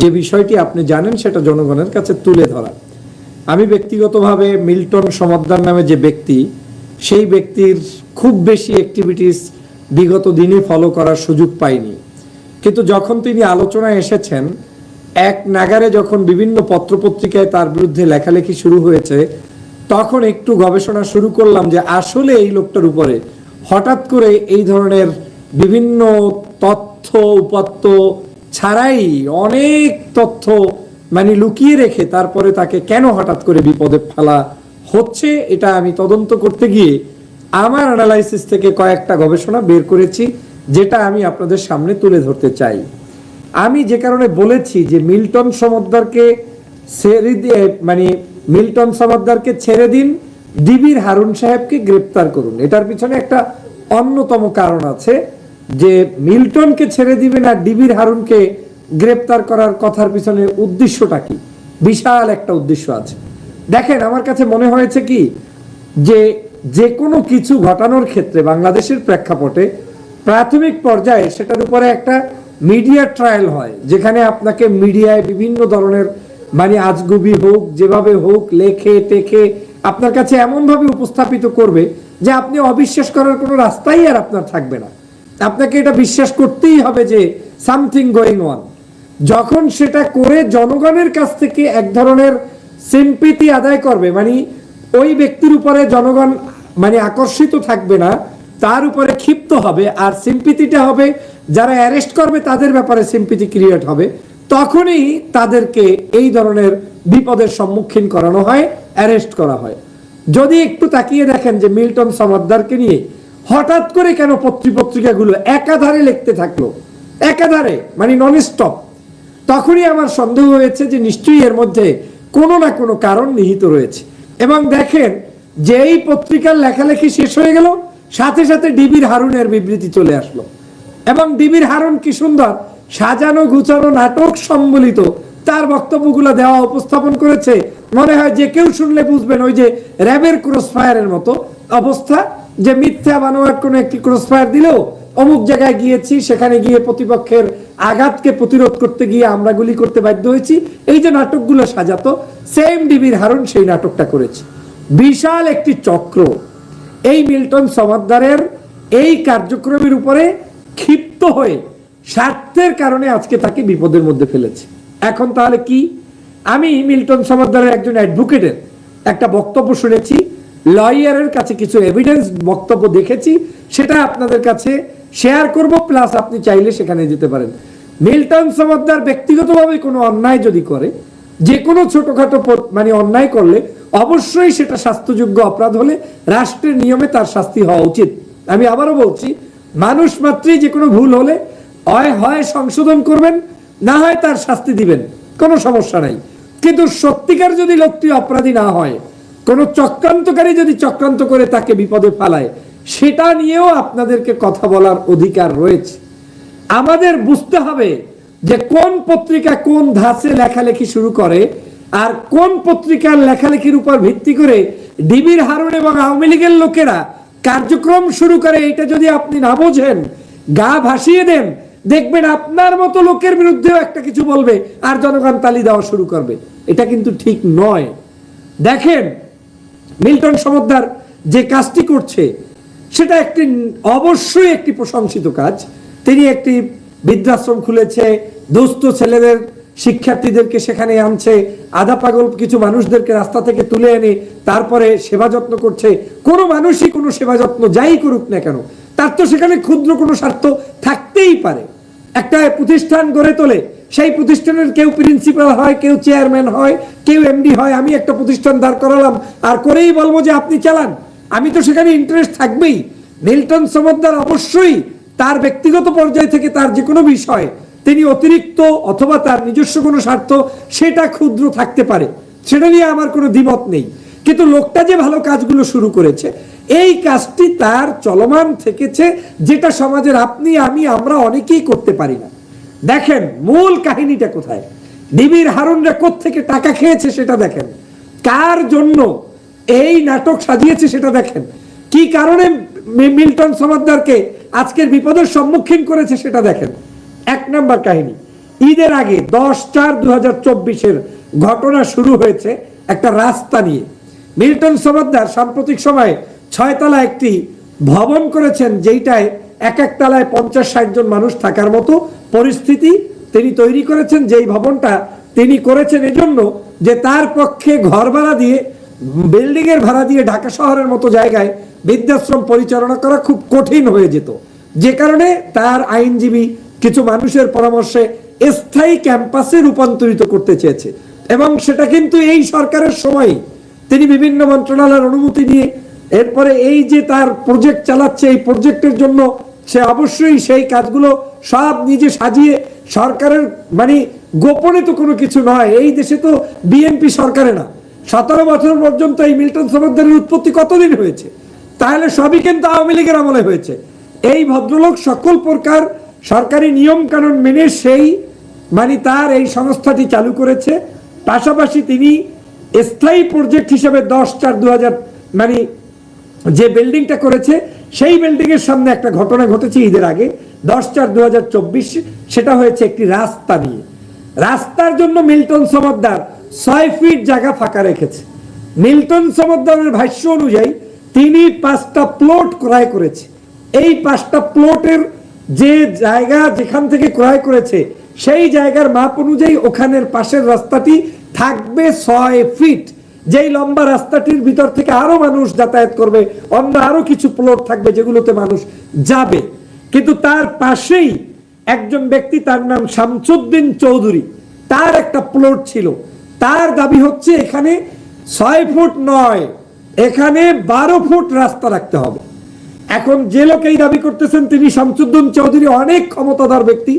যে বিষয়টি আপনি জানেন সেটা জনগণের কাছে তুলে ধরা। আমি ব্যক্তিগতভাবে মিল্টন সমাদ্দার নামে যে ব্যক্তি, সেই ব্যক্তির খুব বেশি অ্যাক্টিভিটিস বিগত দিনে ফলো করার সুযোগ পাইনি। কিন্তু যখন তিনি আলোচনায় এসেছেন, এক নাগারে যখন বিভিন্ন পত্রপত্রিকায় তার বিরুদ্ধে লেখালেখি শুরু হয়েছে, তখন একটু গবেষণা শুরু করলাম যে আসলে এই লোকটার উপরে হঠাৎ করে এই ধরনের বিভিন্ন তথ্য, উপাত্ত ছাড়াই অনেক তথ্য মানে লুকিয়ে রেখে তারপরে তাকে কেন হঠাৎ করে বিপদে ফেলা হচ্ছে, এটা আমি তদন্ত করতে গিয়ে আমার অ্যানালাইসিস থেকে কয়েকটা গবেষণা বের করেছি, যেটা আমি আপনাদের সামনে তুলে ধরতে চাই। আমি যে কারণে বলেছি যে মিল্টন সমদ্দারকে ছেড়ে দিয়ে মানে মিল্টন সমদ্দারকে ছেড়ে দিন, ডিবির হারুন সাহেবকে গ্রেপ্তার করুন। এটার পিছনে একটা অন্যতম কারণ আছে। যে মিল্টনকে ছেড়ে দিবেন আর ডিবির হারুনকে গ্রেপ্তার করার কথার পিছনে উদ্দেশ্যটা কি? বিশাল একটা উদ্দেশ্য আছে। দেখেন, আমার কাছে মনে হয়েছে কি যে যে কোনো কিছু ঘটানোর ক্ষেত্রে বাংলাদেশের প্রেক্ষাপটে প্রাথমিক পর্যায়ে সেটার উপরে একটা মিডিয়া ট্রায়াল হয়, যেখানে আপনাকে মিডিয়ায় বিভিন্ন ধরনের মানে আজগুবি হোক, যেভাবে হোক, লেখে, টেখে আপনার কাছে এমনভাবে উপস্থাপিত করবে যে আপনি অবিশ্বাস করার কোনো রাস্তাই আর আপনার থাকবে না। আপনাকে এটা বিশ্বাস করতেই হবে যে সামথিং গোয়িং অন যখন সেটা করে জনগণের কাছ থেকে এক ধরনের সিম্পিতি আদায় করবে মানে ওই ব্যক্তির উপরে জনগণ মানে আকর্ষিত থাকবে না, তার উপরে ক্ষিপ্ত হবে আর সিম্পিতিটা হবে, যারা অ্যারেস্ট করবে তাদের ব্যাপারে সিম্পিতি ক্রিয়েট হবে, তখনই তাদেরকে এই ধরনের বিপদের সম্মুখীন করানো হয় অ্যারেস্ট করা হয়। যদি একটু তাকিয়ে দেখেন যে মিল্টন সমাদ্দারকে নিয়ে হঠাৎ করে কেন পত্রিপত্রিকাগুলো একাধারে লিখতে থাকল? একাধারে মানে নন স্টপ তখনই আমার সন্দেহ হয়েছে যে নিশ্চয়ই এর মধ্যে কোনো না কোনো কারণ নিহিত রয়েছে। এবং দেখেন যে এই পত্রিকার লেখালেখি শেষ হয়ে গেল, সাথে সাথে ডিবির হারুনের বিবৃতি চলে আসলো। এবং ডিবির হারুন কি সুন্দর, সাজানো গুছানো নাটক সম্বলিত তার বক্তব্যগুলো দেওয়া উপস্থাপন করেছে। মনে হয় যে কেউ শুনলে বুঝবেন, ওই যে র্যাবের ক্রস ফায়ারের মতো অবস্থা। যে মিথ্যা বানোয়ার কোনো একটি ক্রস ফায়ার দিলেও অমুক জায়গায় গিয়েছি, সেখানে গিয়ে প্রতিপক্ষের আঘাতকে প্রতিরোধ করতে গিয়ে আমরা গুলি করতে বাধ্য হয়েছি। এই যে নাটকগুলো সাজাতো সেম ডিবির হারুন সেই নাটকটা করেছে। বিশাল একটি চক্র। এই মিল্টন সমাদ্দারের এই কার্যক্রমের উপরে ক্ষিপ্ত হয়ে স্বার্থের কারণে আজকে তাকে বিপদের মধ্যে ফেলেছে। এখন তাহলে কি? আমি মিল্টন সমাদ্দারের একজন অ্যাডভোকেটের একটা বক্তব্য শুনেছি। লয়ারের কাছে কিছু এভিডেন্স বক্তব্য দেখেছি, সেটা আপনাদের কাছে শেয়ার করব প্লাস আপনি চাইলে সেখানে যেতে পারেন। মিল্টন সমাদ্দার ব্যক্তিগতভাবে কোনো অন্যায় যদি করে যে কোনো ছোটখাটো মানে অন্যায় করলে, অবশ্যই সেটা স্বাস্থ্যযোগ্য অপরাধ হলে রাষ্ট্রের নিয়মে তার শাস্তি হওয়া উচিত। আমি আবারও বলছি, মানুষ মাত্রই যে কোনো ভুল হলে হয় হয় সংশোধন করবেন, না হয় তার শাস্তি দিবেন। কোনো সমস্যা নাই। কিন্তু সত্যিকার যদি লোকটি অপরাধী না হয় কোনো চক্রান্তকারী যদি চক্রান্ত করে তাকে বিপদে ফেলায়, সেটা নিয়েও আপনাদেরকে কথা বলার অধিকার রয়েছে। আমাদের বুঝতে হবে যে কোন পত্রিকা কোন ধাঁচে লেখালেখি শুরু করে আর কোন পত্রিকার লেখালেখির উপর ভিত্তি করে ডিবির হারুন এবং আওয়ামী লীগের লোকেরা কার্যক্রম শুরু করে, এটা যদি আপনি না বোঝেন, গা ভাসিয়ে দেন, দেখবেন আপনার মতো লোকের বিরুদ্ধেও একটা কিছু বলবে আর জনগণ তালি দেওয়া শুরু করবে। এটা কিন্তু ঠিক নয়। দেখেন মিল্টন সমদ্দার যে কাজটি করছে, সেটা একটি অবশ্যই একটি প্রশংসিত কাজ। তিনি একটি বৃদ্ধাশ্রম খুলেছে, দুস্থ ছেলেদের শিক্ষার্থীদেরকে সেখানে আনছে, আধা পাগল কিছু মানুষদেরকে রাস্তা থেকে তুলে এনে তারপরে সেবা যত্ন করছে। কোনো মানুষই কোনো সেবা যত্ন যাই করুক না কেন, তার তো সেখানে ক্ষুদ্র কোনো স্বার্থ থাকতেই পারে। একটা প্রতিষ্ঠান গড়ে তোলে সেই প্রতিষ্ঠানের কেউ প্রিন্সিপাল হয়, কেউ চেয়ারম্যান হয়, কেউ এমডি হয়, আমি একটা প্রতিষ্ঠান দাঁড় করালাম। আর করেই বলব যে আপনি চালান। আমি তো সেখানে ইন্টারেস্ট থাকবেই। মিল্টন সমদ্দার অবশ্যই তার ব্যক্তিগত পর্যায় থেকে তার যে কোনো বিষয়, তিনি অতিরিক্ত অথবা তার নিজস্ব কোনো স্বার্থ, সেটা ক্ষুদ্র থাকতে পারে। সেটা নিয়ে আমার কোনো দ্বিমত নেই। কিন্তু লোকটা যে ভালো কাজগুলো শুরু করেছে, এই কাজটি তার চলমান থেকেছে, যেটা সমাজের আপনি, আমি, আমরা অনেকেই করতে পারি না। দেখেন মূল কাহিনীটা কোথায়? ডিবির হারুনরা থেকে টাকা খেয়েছে সেটা দেখেন। কার জন্য এই নাটক সাজিয়েছে সেটা দেখেন। কি কারণে মিল্টন সমাদ্দারকে আজকের বিপদের সম্মুখীন করেছে সেটা দেখেন। এক নাম্বার কাহিনী। ঈদের আগে দশ চার দু হাজার ঘটনা শুরু হয়েছে একটা রাস্তা নিয়ে। মিল্টন সমাদ্দার সাম্প্রতিক সময়ে ছয়তলা একটি ভবন করেছেন, যেইটায় এক এক তলায় পঞ্চাশ ষাট জন মানুষ থাকার মতো পরিস্থিতি তিনি তৈরি করেছেন, যেই ভবনটা তিনি করেছেন এজন্য যে তার পক্ষে ঘর ভাড়া দিয়ে, বিল্ডিংয়ের ভাড়া দিয়ে ঢাকা শহরের মতো জায়গায় বৃদ্ধাশ্রম পরিচালনা করা খুব কঠিন হয়ে যেত। যে কারণে তার আইনজীবী কিছু মানুষের পরামর্শে স্থায়ী ক্যাম্পাসে রূপান্তরিত করতে চেয়েছে। এবং সেটা কিন্তু এই সরকারের সময়। তিনি বিভিন্ন মন্ত্রণালয়ের অনুমতি নিয়ে এরপরে এই যে তার প্রজেক্ট চালাচ্ছে, এই প্রজেক্টের জন্য সে অবশ্যই সেই কাজগুলো সব নিজে সাজিয়ে সরকারের মানে গোপনে তো কোনো কিছু নয়। এই দেশে তো বিএনপি সরকারে না। সতেরো বছর পর্যন্ত এই মিল্টন সমাদ্দারের উৎপত্তি কতদিন হয়েছে? তাহলে সবই কিন্তু আওয়ামী লীগের আমলে হয়েছে। এই ভদ্রলোক সকল প্রকার সরকারি নিয়ম কানুন মেনে সেই মানে তার এই সংস্থাটি চালু করেছে। পাশাপাশি তিনি স্থায়ী প্রজেক্ট হিসেবে দশ চার দু মানে যে বিল্ডিংটা করেছে সেই বিল্ডিং এর সামনে একটা ঘটনা ঘটেছে ঈদের আগে, দশ চার দু সেটা হয়েছে একটি রাস্তা নিয়ে। রাস্তার জন্য মিল্টন সমদ্দার ছয় ফিট জায়গা ফাঁকা রেখেছে। মিল্টন সমদ্দারের ভাষ্য অনুযায়ী, তিনি পাঁচটা প্লট ক্রয় করেছে। এই পাঁচটা প্লটের যে জায়গা যেখান থেকে ক্রয় করেছে, সেই জায়গার মাপ অনুযায়ী ওখানের পাশের রাস্তাটি থাকবে ছয় ফিট। যেই লম্বা রাস্তাটির ভিতর থেকে আরও মানুষ যাতায়াত করবে, অন্য আরও কিছু প্লট থাকবে যেগুলোতে মানুষ যাবে। কিন্তু তার পাশেই একজন ব্যক্তি, তার নাম শামসুদ্দিন চৌধুরী। তার একটা প্লট ছিল। তার দাবি হচ্ছে এখানে ছয় ফুট নয়, এখানে বারো ফুট রাস্তা রাখতে হবে। এখন যে লোক এই দাবি করতেছেন, তিনি শামসুদ্দিন চৌধুরী, অনেক ক্ষমতাধর ব্যক্তি।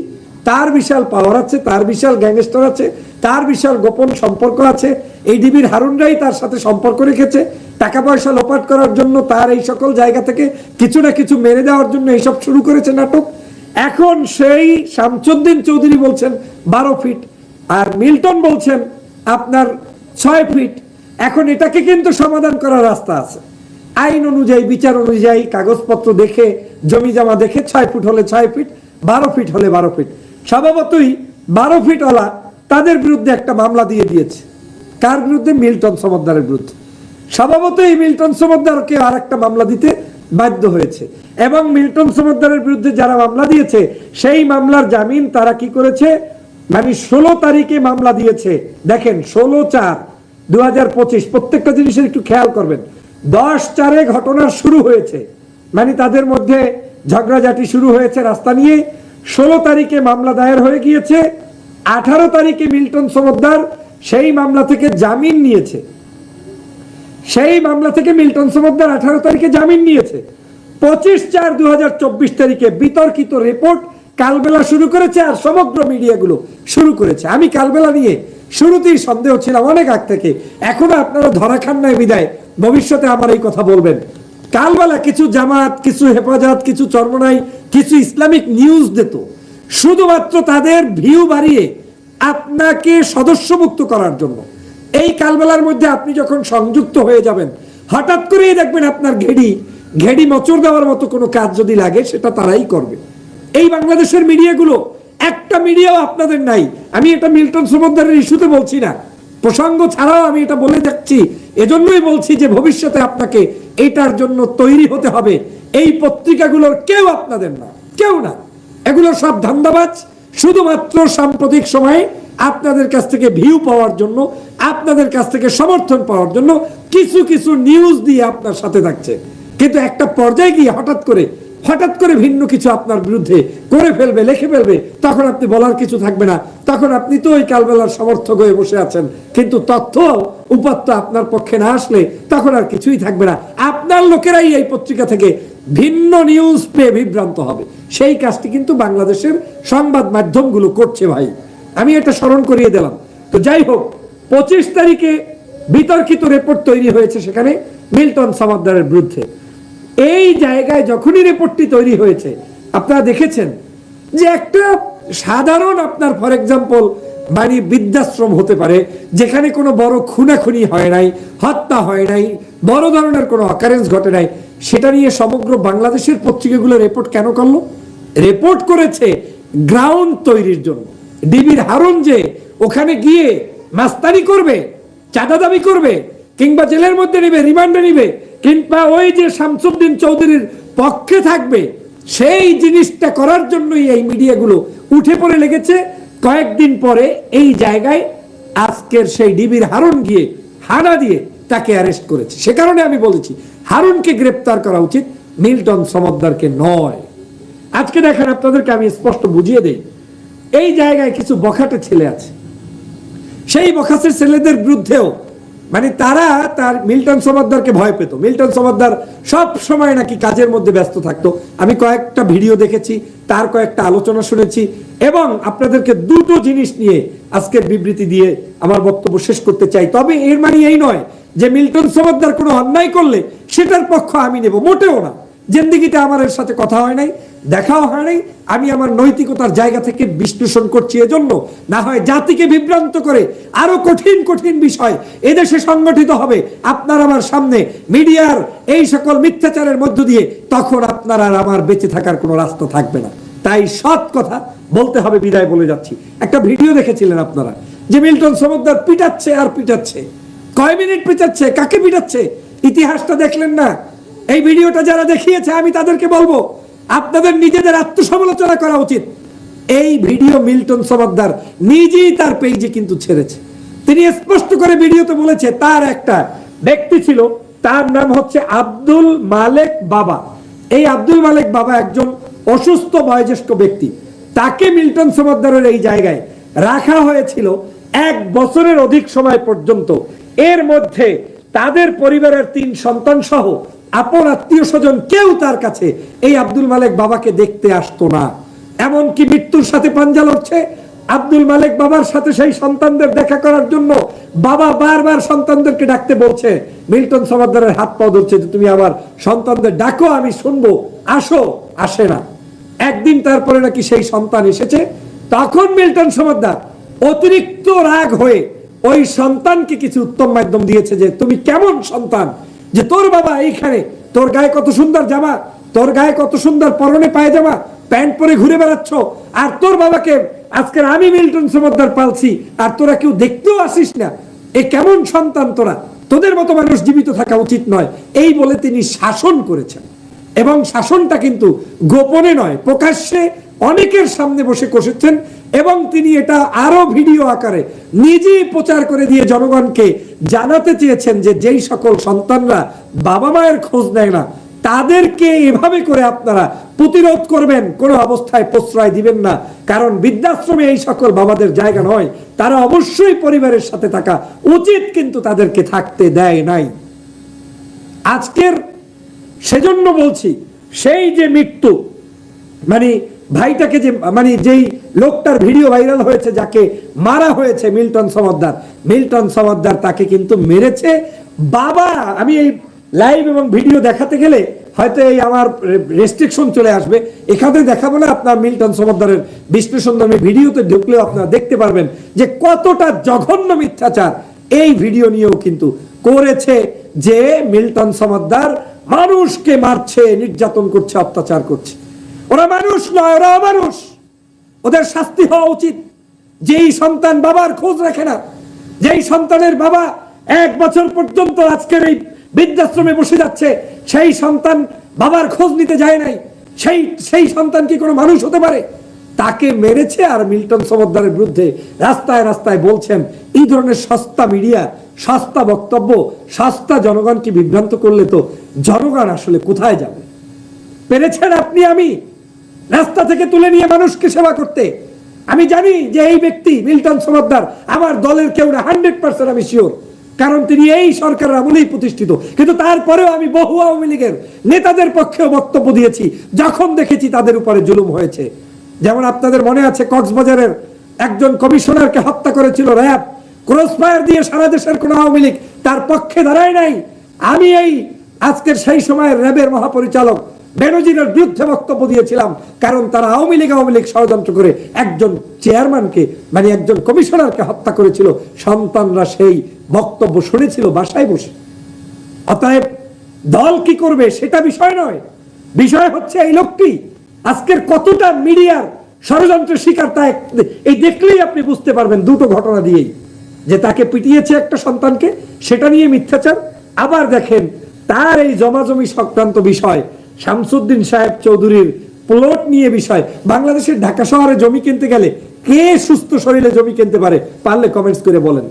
তার বিশাল পাওয়ার আছে, তার বিশাল গ্যাংস্টার আছে, তার বিশাল গোপন সম্পর্ক আছে। এই ডিবির হারুনরাই তার সাথে সম্পর্ক রেখেছে। টাকা পয়সা লোপাট করার জন্য তার এই সকল জায়গা থেকে কিছু না কিছু মেরে দেওয়ার জন্য এইসব শুরু করেছে নাটক। এখন সেই শামসুদ্দিন চৌধুরী বলছেন, বারো ফিট আর মিল্টন বলছেন, আপনার ছয় ফিট এখন এটাকে কিন্তু সমাধান করার রাস্তা আছে। আইন অনুযায়ী, বিচার অনুযায়ী কাগজপত্র দেখে জমি জমা দেখে ছয় ফুট হলে ছয় ফিট বারো ফিট হলে বারো ফিট স্বভাবতই বারো ফিটওয়ালা তাদের বিরুদ্ধে একটা মামলা দিয়ে দিয়েছে। কার বিরুদ্ধে? মিল্টন সমদ্দারের বিরুদ্ধে। স্বভাবতই মিল্টন সমদ্দারকে আর একটা মামলা দিতে বাধ্য হয়েছে। এবং মিল্টন সমদ্দারের বিরুদ্ধে যারা মামলা দিয়েছে, সেই মামলার জামিন তারা কি করেছে? মানে ষোলো তারিখে মামলা দিয়েছে। দেখেন, ষোলো চার দু পঁচিশ, প্রত্যেকটা জিনিসের একটু খেয়াল করবেন। দশ চারে ঘটনা শুরু হয়েছে। মানে তাদের মধ্যে ঝগড়াঝাটি শুরু হয়েছে রাস্তা নিয়ে। ষোলো তারিখে মামলা দায়ের হয়ে গিয়েছে, আঠারো তারিখে মিল্টন সমদ্দার সেই মামলা থেকে জামিন নিয়েছে। সেই মামলা থেকে মিল্টন সমদ্দার আঠারো তারিখে জামিন নিয়েছে। পঁচিশ চার দু তারিখে বিতর্কিত রিপোর্ট কালবেলা শুরু করেছে আর সমগ্র মিডিয়াগুলো শুরু করেছে। আমি কালবেলা নিয়ে শুরুতেই সন্দেহ ছিলাম অনেক আগ থেকে। এখনও আপনারা ধরা খান নাই বিদায়। ভবিষ্যতে আমার এই কথা বলবেন। কালবেলা কিছু জামাত, কিছু হেফাজত, কিছু চর্মনাই, কিছু ইসলামিক নিউজ দিত। শুধুমাত্র তাদের ভিউ বাড়িয়ে আপনাকে সদস্যমুক্ত করার জন্য। এই কালবেলার মধ্যে আপনি যখন সংযুক্ত হয়ে যাবেন, হঠাৎ করেই দেখবেন আপনার ঘেড়ি ঘেড়ি মচর দেওয়ার মতো কোনো কাজ যদি লাগে, সেটা তারাই করবে। এই বাংলাদেশের মিডিয়াগুলো একটা মিডিয়াও আপনাদের নাই। আমি এটা মিল্টন সমুদ্রের ইস্যুতে বলছি না। প্রসঙ্গ ছাড়াও আমি এটা বলে যাচ্ছি, এজন্যই বলছি যে ভবিষ্যতে আপনাকে এটার জন্য তৈরি হতে হবে। এই পত্রিকাগুলোর কেউ আপনাদের না, কেউ না। এগুলো সব ধান্দাবাজ, শুধুমাত্র সাম্প্রতিক সময়ে আপনাদের কাছ থেকে ভিউ পাওয়ার জন্য, আপনাদের কাছ থেকে সমর্থন পাওয়ার জন্য কিছু কিছু নিউজ দিয়ে আপনার সাথে থাকছে। কিন্তু একটা পর্যায়ে গিয়ে হঠাৎ করে হঠাৎ করে ভিন্ন কিছু আপনার বিরুদ্ধে করে ফেলবে, লিখে ফেলবে, তখন আপনি বলার কিছু থাকবে না। তখন আপনি তো ওই কালবেলার সমর্থক হয়ে বসে আছেন। কিন্তু তথ্য, উপাত্ত আপনার পক্ষে না আসলে তখন আর কিছুই থাকবে না। আপনার লোকেরাই এই পত্রিকা থেকে ভিন্ন নিউজ পেয়ে বিভ্রান্ত হবে। সেই কাজটি কিন্তু বাংলাদেশের সংবাদ মাধ্যমগুলো করছে ভাই। আমি এটা স্মরণ করিয়ে দিলাম। তো যাই হোক, পঁচিশ তারিখে বিতর্কিত রেপোর্ট তৈরি হয়েছে সেখানে মিল্টন সমাদ্দারের বিরুদ্ধে। এই জায়গায় যখনই রিপোর্টটি তৈরি হয়েছে, আপনারা দেখেছেন যে একটা সাধারণ আপনার ফর এক্সাম্পল বাড়ি বৃদ্ধাশ্রম হতে পারে, যেখানে কোনো বড় খুনাখুনি হয় নাই, হত্যা হয় নাই, বড় ধরনের কোনো অকারেন্স ঘটে নাই, সেটা নিয়ে সমগ্র বাংলাদেশের পত্রিকাগুলো রিপোর্ট কেন করল? রিপোর্ট করেছে গ্রাউন্ড তৈরির জন্য। ডিবির হারুন যে ওখানে গিয়ে মাস্তানি করবে, চাঁদা দাবি করবে, কিংবা জেলের মধ্যে নিবে, রিমান্ডে নিবে কিংবা ওই যে শামসুদ্দিন চৌধুরীর পক্ষে থাকবে, সেই জিনিসটা করার জন্যই এই মিডিয়াগুলো উঠে পড়ে লেগেছে। কয়েকদিন পরে এই জায়গায় আজকের সেই ডিবির হারুন গিয়ে হানা দিয়ে তাকে অ্যারেস্ট করেছে। সে কারণে আমি বলেছি, হারুনকে গ্রেপ্তার করা উচিত, মিল্টন সমদ্দারকে নয়। আজকে দেখেন আপনাদেরকে আমি স্পষ্ট বুঝিয়ে দেই, এই জায়গায় কিছু বখাটে ছেলে আছে। সেই বখাসের ছেলেদের বিরুদ্ধেও মানে তারা তার মিল্টন সমাদ্দারকে ভয় পেত। মিল্টন সমাদ্দার সব সময় নাকি কাজের মধ্যে ব্যস্ত থাকতো। আমি কয়েকটা ভিডিও দেখেছি, তার কয়েকটা আলোচনা শুনেছি এবং আপনাদেরকে দুটো জিনিস নিয়ে আজকের বিবৃতি দিয়ে আমার বক্তব্য শেষ করতে চাই। তবে এর মানে এই নয় যে মিল্টন সমাদ্দার কোনো অন্যায় করলে সেটার পক্ষ আমি নেব, মোটেও না। জিন্দিগিতে আমার এর সাথে কথা হয় নাই, দেখাও হয় নাই, আমি আমার নৈতিকতার জায়গা থেকে বিশ্লেষণ করছি এজন্য। না হয় জাতিকে বিভ্রান্ত করে আরও কঠিন কঠিন বিষয় এদেশে সংগঠিত হবে। আপনার আমার সামনে মিডিয়ার এই সকল মিথ্যাচারের মধ্য দিয়ে তখন আপনার আর আমার বেঁচে থাকার কোনো রাস্তা থাকবে না। তাই সৎ কথা বলতে হবে, বিদায় বলে যাচ্ছি। একটা ভিডিও দেখেছিলেন আপনারা, যে মিল্টন সমুদ্র পিটাচ্ছে আর পিটাচ্ছে। কয় মিনিট পিটাচ্ছে, কাকে পিটাচ্ছে? ইতিহাসটা দেখলেন না? এই ভিডিওটা যারা দেখিয়েছে, আমি তাদেরকে বলব, আপনাদের নিজেদের আত্মসমালোচনা করা উচিত। এই ভিডিও মিল্টন সমাদ্দার নিজেই তার পেজে কিন্তু ছেড়েছে। তিনি স্পষ্ট করে ভিডিওতে বলেছে, তার একটা ব্যক্তি ছিল, তার নাম হচ্ছে আব্দুল মালেক বাবা। এই আব্দুল মালেক বাবা একজন অসুস্থ বয়োজ্যেষ্ঠ ব্যক্তি। তাকে মিল্টন সমাদ্দারের এই জায়গায় রাখা হয়েছিল এক বছরের অধিক সময় পর্যন্ত। এর মধ্যে তাদের পরিবারের তিন সন্তান সহ আপন আত্মীয় স্বজন কেউ তার কাছে এই আব্দুল মালেক বাবাকে দেখতে আসতো না। এমনকি মৃত্যুর সাথে পাঞ্জা লড়ছে। আব্দুল মালেক বাবার সাথে সেই সন্তানদের দেখা করার জন্য বাবা বারবার সন্তানদেরকে ডাকতে বলছে। মিল্টন সমাদ্দারের হাত পা ধরছে যে, তুমি আমার সন্তানদের ডাকো, আমি শুনব। আসো, আসে না। একদিন তারপরে নাকি সেই সন্তান এসেছে। তখন মিল্টন সমাদার অতিরিক্ত রাগ হয়ে ওই সন্তানকে কিছু উত্তম মাধ্যম দিয়েছে যে, তুমি কেমন সন্তান? যে তোর বাবা এইখানে, তোর গায়ে কত সুন্দর জামা, তোর গায়ে কত সুন্দর পরনে পায়জামা, প্যান্ট পরে ঘুরে বেড়াচ্ছ, আর তোর বাবাকে আজকের আমি মিল্টন সমদ্দার পালছি, আর তোরা কেউ দেখতেও আসিস না। এ কেমন সন্তান তোরা? তোদের মতো মানুষ জীবিত থাকা উচিত নয়। এই বলে তিনি শাসন করেছেন। এবং শাসনটা কিন্তু গোপনে নয়, প্রকাশ্যে অনেকের সামনে বসে কষেছেন এবং তিনি এটা আরও ভিডিও আকারে নিজেই প্রচার করে দিয়ে জনগণকে জানাতে চেয়েছেন যে যেই সকল সন্তানরা বাবা মায়ের খোঁজ নেয় না, তাদেরকে এভাবে করে আপনারা প্রতিরোধ করবেন, কোনো অবস্থায় প্রশ্রয় দিবেন না। কারণ বৃদ্ধাশ্রমে এই সকল বাবাদের জায়গা নয়, তারা অবশ্যই পরিবারের সাথে থাকা উচিত, কিন্তু তাদেরকে থাকতে দেয় নাই। আজকের সেজন্য বলছি, সেই যে মৃত্যু মানে ভাইটাকে যে মানে যেই লোকটার ভিডিও ভাইরাল হয়েছে, যাকে মারা হয়েছে মিল্টন সমাদ্দার মিল্টন সমাদ্দার তাকে কিন্তু মেরেছে। বাবা, আমি এই লাইভ এবং ভিডিও দেখাতে গেলে হয়তো এই আমার রেস্ট্রিকশন চলে আসবে। এখানে দেখাবো না আপনার মিল্টন সমাদ্দারের বিশ্লেষণধর্মী ভিডিওতে ঢুকলেও আপনারা দেখতে পারবেন যে কতটা জঘন্য মিথ্যাচার এই ভিডিও নিয়েও কিন্তু করেছে যে মিল্টন সমাদ্দার মানুষকে মারছে, নির্যাতন করছে, অত্যাচার করছে। ওরা মানুষ নয় ওরা অমানুষ ওদের শাস্তি হওয়া উচিত। যেই সন্তান বাবার খোঁজ রাখে না, যেই সন্তানের বাবা এক বছর পর্যন্ত আজকের এই বৃদ্ধাশ্রমে বসে যাচ্ছে, সেই সন্তান বাবার খোঁজ নিতে যায় নাই। সেই সেই সন্তান কি কোনো মানুষ হতে পারে? তাকে মেরেছে আর মিল্টন সমদ্দারের বিরুদ্ধে রাস্তায় রাস্তায় বলছেন, এই ধরনের সস্তা মিডিয়া, সস্তা বক্তব্য, সস্তা জনগণকে বিভ্রান্ত করলে তো জনগণ আসলে কোথায় যাবে? পেরেছেন আপনি, আমি? রাস্তা থেকে তুলে নিয়ে মানুষকে সেবা করতে। আমি জানি যে এই ব্যক্তি মিল্টন সমাদ্দার আমার দলের কেউ না, হান্ড্রেড পার্সেন্ট আমি শিওর। কারণ তিনি এই সরকারের আমলেই প্রতিষ্ঠিত। কিন্তু তারপরেও আমি বহু আওয়ামী লীগের নেতাদের পক্ষেও বক্তব্য দিয়েছি, যখন দেখেছি তাদের উপরে জুলুম হয়েছে। যেমন আপনাদের মনে আছে কক্সবাজারের একজন কমিশনারকে হত্যা করেছিল র্যাব। ক্রসফায়ার দিয়ে সারা দেশের কোন আওয়ামী লীগ তার পক্ষে দাঁড়ায় নাই। আমি এই আজকের সেই সময়ের র্যাবের মহাপরিচালক বেনজিরের বিরুদ্ধে বক্তব্য দিয়েছিলাম, কারণ তারা আওয়ামী লীগ আওয়ামী লীগ ষড়যন্ত্র করে একজন চেয়ারম্যানকে মানে একজন কমিশনারকে হত্যা করেছিল। সন্তানরা সেই বক্তব্য শুনেছিল বাসায় বসে। অতএব দল কি করবে সেটা বিষয় নয়। বিষয় হচ্ছে এই লোকটি। আজকের কতটা মিডিয়ার ষড়যন্ত্রের শিকার তা এই দেখলেই আপনি বুঝতে পারবেন দুটো ঘটনা দিয়েই। যে তাকে পিটিয়েছে একটা সন্তানকে, সেটা নিয়ে মিথ্যাচার। আবার দেখেন তার এই জমাজমি সংক্রান্ত বিষয় শামসুদ্দিন সাহেব চৌধুরীর প্লট নিয়ে বিষয়। বাংলাদেশের ঢাকা শহরে জমি কিনতে গেলে কে সুস্থ শরীরে জমি কিনতে পারে, পারলে কমেন্টস করে বলেন।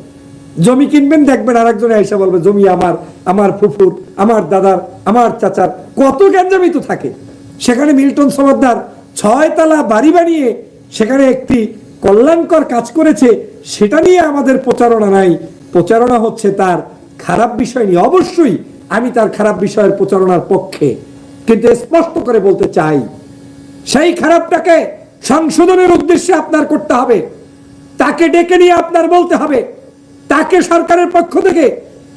জমি কিনবেন, দেখবেন আর একজনে এসে বলবে, জমি আমার আমার ফুফুর, আমার দাদার, আমার চাচার। কত গ্যাঞ্জামি তো থাকে। সেখানে মিল্টন সমাদ্দার ছয়তলা বাড়ি বানিয়ে সেখানে একটি কল্যাণকর কাজ করেছে, সেটা নিয়ে আমাদের প্রচারণা নাই। প্রচারণা হচ্ছে তার খারাপ বিষয় নিয়ে। অবশ্যই আমি তার খারাপ বিষয়ের প্রচারণার পক্ষে। কিন্তু স্পষ্ট করে বলতে চাই, সেই খারাপটাকে সংশোধনের উদ্দেশ্যে আপনার করতে হবে। তাকে ডেকে নিয়ে আপনার বলতে হবে। তাকে সরকারের পক্ষ থেকে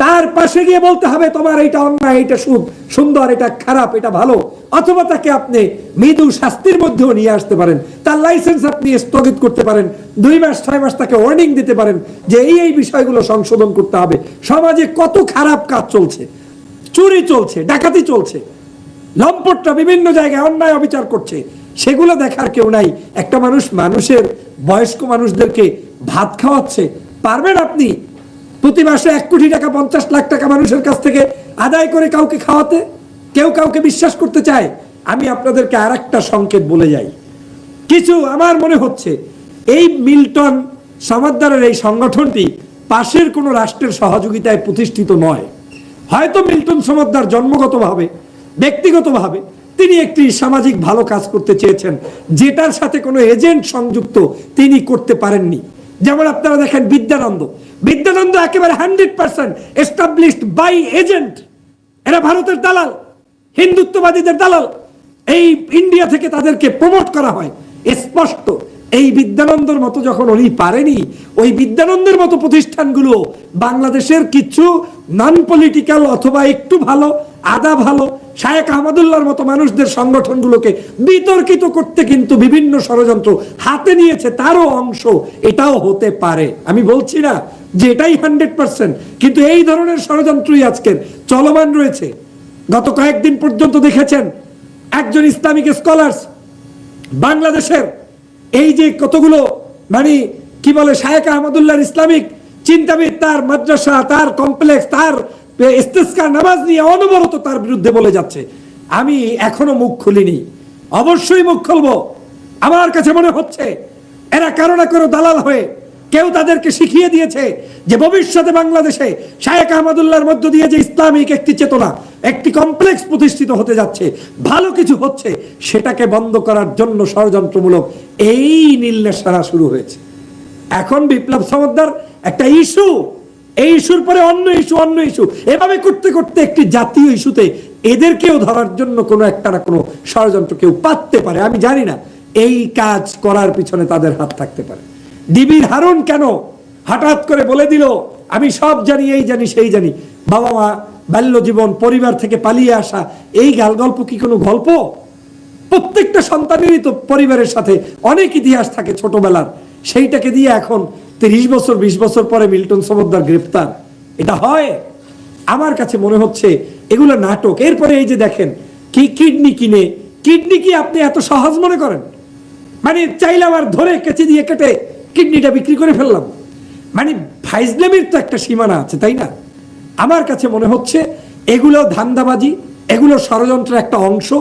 তার পাশে গিয়ে বলতে হবে, তোমার এটা অন্যায়, এটা সুদ, সুন্দর, এটা খারাপ, এটা ভালো। অথবা তাকে আপনি মৃদু শাস্তির মধ্যেও নিয়ে আসতে পারেন। তার লাইসেন্স আপনি স্থগিত করতে পারেন। দুই মাস, ছয় মাস তাকে ওয়ার্নিং দিতে পারেন যে এই এই বিষয়গুলো সংশোধন করতে হবে। সমাজে কত খারাপ কাজ চলছে। চুরি চলছে, ডাকাতি চলছে। লম্পটটা বিভিন্ন জায়গায় অন্যায় অবিচার করছে। সেগুলো দেখার কেউ নাই। একটা মানুষ মানুষের বয়স্ক মানুষদেরকে ভাত খাওয়াচ্ছে। পারবেন আপনি? প্রতি মাসে এক কোটি টাকা, পঞ্চাশ লাখ টাকা মানুষের কাছ থেকে আদায় করে কাউকে খাওয়াতে? কেউ কাউকে বিশ্বাস করতে চায়? আমি আপনাদেরকে আর একটা সংকেত বলে যাই। কিছু আমার মনে হচ্ছে, এই মিল্টন সমাদ্দারের এই সংগঠনটি পাশের কোনো রাষ্ট্রের সহযোগিতায় প্রতিষ্ঠিত নয়। হয়তো মিল্টন সমাদ্দার জন্মগতভাবে ব্যক্তিগতভাবে তিনি একটি সামাজিক ভালো কাজ করতে চেয়েছেন, যেটার সাথে কোনো এজেন্ট সংযুক্ত তিনি করতে পারেননি। যেমন আপনারা দেখেন বিদ্যানন্দ। বিদ্যানন্দ একেবারে hundred percent established by agent এরা ভারতের দালাল, হিন্দুত্ববাদীদের দালাল। এই ইন্ডিয়া থেকে তাদেরকে প্রমোট করা হয়। স্পষ্ট। এই বিদ্যানন্দর মতো যখন উনি পারেনি, ওই বিদ্যানন্দের মতো প্রতিষ্ঠানগুলো বাংলাদেশের কিছু নন পলিটিক্যাল অথবা একটু ভালো আদা ভালো শায়েক আহমদুল্লাহর মতো মানুষদের সংগঠনগুলোকে বিতর্কিত করতে কিন্তু বিভিন্ন ষড়যন্ত্র হাতে নিয়েছে, তারও অংশ এটাও হতে পারে। আমি বলছি না যে এটাই হান্ড্রেড পার্সেন্ট, কিন্তু এই ধরনের ষড়যন্ত্রই আজকের চলমান রয়েছে। গত কয়েকদিন পর্যন্ত দেখেছেন, একজন ইসলামিক স্কলার্স বাংলাদেশের এই যে কতগুলো মানে কি বলে শায়েক আহমদুল্লাহ ইসলামিক চিন্তাবিদ, তার মাদ্রাসা, তার কমপ্লেক্স তার ইস্তেস্কার নামাজ নিয়ে অনবরত তার বিরুদ্ধে বলে যাচ্ছে। আমি এখনও মুখ খুলিনি। অবশ্যই মুখ খুলব। আমার কাছে মনে হচ্ছে, এরা কারও না কারও দালাল হয়ে কেউ তাদেরকে শিখিয়ে দিয়েছে যে ভবিষ্যতে বাংলাদেশে শায়েক আহমদুল্লাহর মধ্য দিয়ে যে ইসলামিক একটি চেতনা, একটি কমপ্লেক্স প্রতিষ্ঠিত হতে যাচ্ছে, ভালো কিছু হচ্ছে, সেটাকে বন্ধ করার জন্য ষড়যন্ত্রমূলক এই নীলনেশারা শুরু হয়েছে। এখন বিপ্লব সমদ্দার একটা ইস্যু, এই ইস্যুর পরে অন্য ইস্যু অন্য ইস্যু। এভাবে করতে করতে একটি জাতীয় ইস্যুতে এদেরকেও ধরার জন্য কোনো একটা না কোনো ষড়যন্ত্র কেউ পাততে পারে, আমি জানি না। এই কাজ করার পিছনে তাদের হাত থাকতে পারে। ডিবির হারুন কেন হঠাৎ করে বলে দিল, আমি সব জানি, এই জানি, সেই জানি। বাবা মা, বাল্য জীবন, পরিবার থেকে পালিয়ে আসা, এই গাল গল্প কি কোনো গল্প? প্রত্যেকটা সন্তানেরই তো পরিবারের সাথে অনেক ইতিহাস থাকে ছোটবেলার। সেইটাকে দিয়ে এখন তিরিশ বছর, বিশ বছর পরে মিল্টন সমদ্দার গ্রেপ্তার। এটা হয়? আমার কাছে মনে হচ্ছে এগুলো নাটক। এরপরে এই যে দেখেন, কি কিডনি কিনে, কিডনি কি আপনি এত সহজ মনে করেন? মানে চাইলে আর ধরে কেচে দিয়ে কেটে কিডনিটা বিক্রি করে ফেললাম। মানে ফাইজলামের তো একটা সীমানা আছে, তাই না? আমার কাছে মনে হচ্ছে এগুলো ধান্দাবাজি, এগুলো ষড়যন্ত্রের একটা অংশ।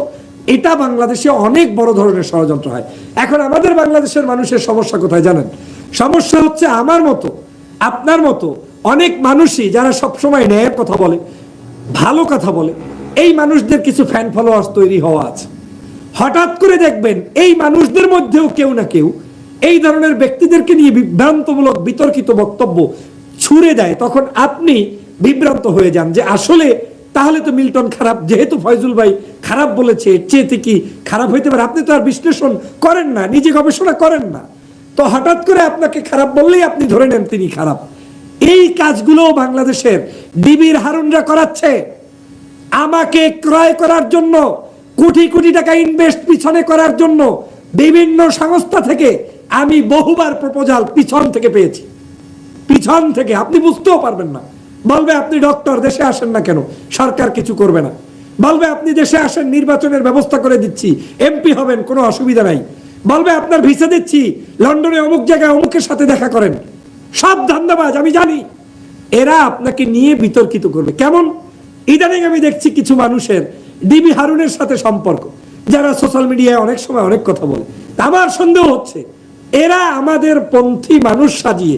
এটা বাংলাদেশে অনেক বড় ধরনের ষড়যন্ত্র হয়। এখন আমাদের বাংলাদেশের মানুষের সমস্যা কোথায় জানেন? সমস্যা হচ্ছে আমার মতো, আপনার মতো অনেক মানুষই যারা সবসময় ন্যায়ের কথা বলে, ভালো কথা বলে, এই মানুষদের কিছু ফ্যান ফলোয়ার্স তৈরি হওয়া আছে। হঠাৎ করে দেখবেন এই মানুষদের মধ্যেও কেউ না কেউ এই ধরনের ব্যক্তিদেরকে নিয়ে বিভ্রান্তমূলক, বিতর্কিত বক্তব্য ছুড়ে দেয়, তখন আপনি বিভ্রান্ত হয়ে যান যে আসলে তাহলে তো মিল্টন খারাপ, যেহেতু ফয়জুল ভাই খারাপ বলেছে চেয়েতে কি খারাপ হইতে পারে? আপনি তো আর বিশ্লেষণ করেন না, নিজে গবেষণা করেন না। তো হঠাৎ করে আপনাকে খারাপ বললেই আপনি ধরে নেন তিনি খারাপ। এই কাজগুলো বাংলাদেশের ডিবির হারুনরা করাচ্ছে। আমাকে ক্রয় করার জন্য, কোটি কোটি টাকা ইনভেস্ট পিছনে করার জন্য বিভিন্ন সংস্থা থেকে আমি বহুবার প্রপোজাল পিছন থেকে পেয়েছি। পিছন থেকে, আপনি বুঝতেও পারবেন না। বলবে, আপনি ডক্টর দেশে আসেন না কেন? সরকার কিছু করবে না। বলবে, আপনি দেশে আসেন, নির্বাচনের ব্যবস্থা করে দিচ্ছি। এমপি হবেন, কোনো অসুবিধা নাই। বলবে, আপনার ভিসা দিচ্ছি। লন্ডনে অমুক জায়গায় অমুকের সাথে দেখা করেন। সব ধান্দাবাজ, আমি জানি। এরা আপনাকে নিয়ে বিতর্কিত করবে। কেমন? ইদানিং আমি দেখছি কিছু মানুষের, ডিবি হারুনের সাথে সম্পর্ক, যারা সোশ্যাল মিডিয়ায় অনেক সময় অনেক কথা বলে। আমার সন্দেহ হচ্ছে। এরা আমাদের পন্থী মানুষ সাজিয়ে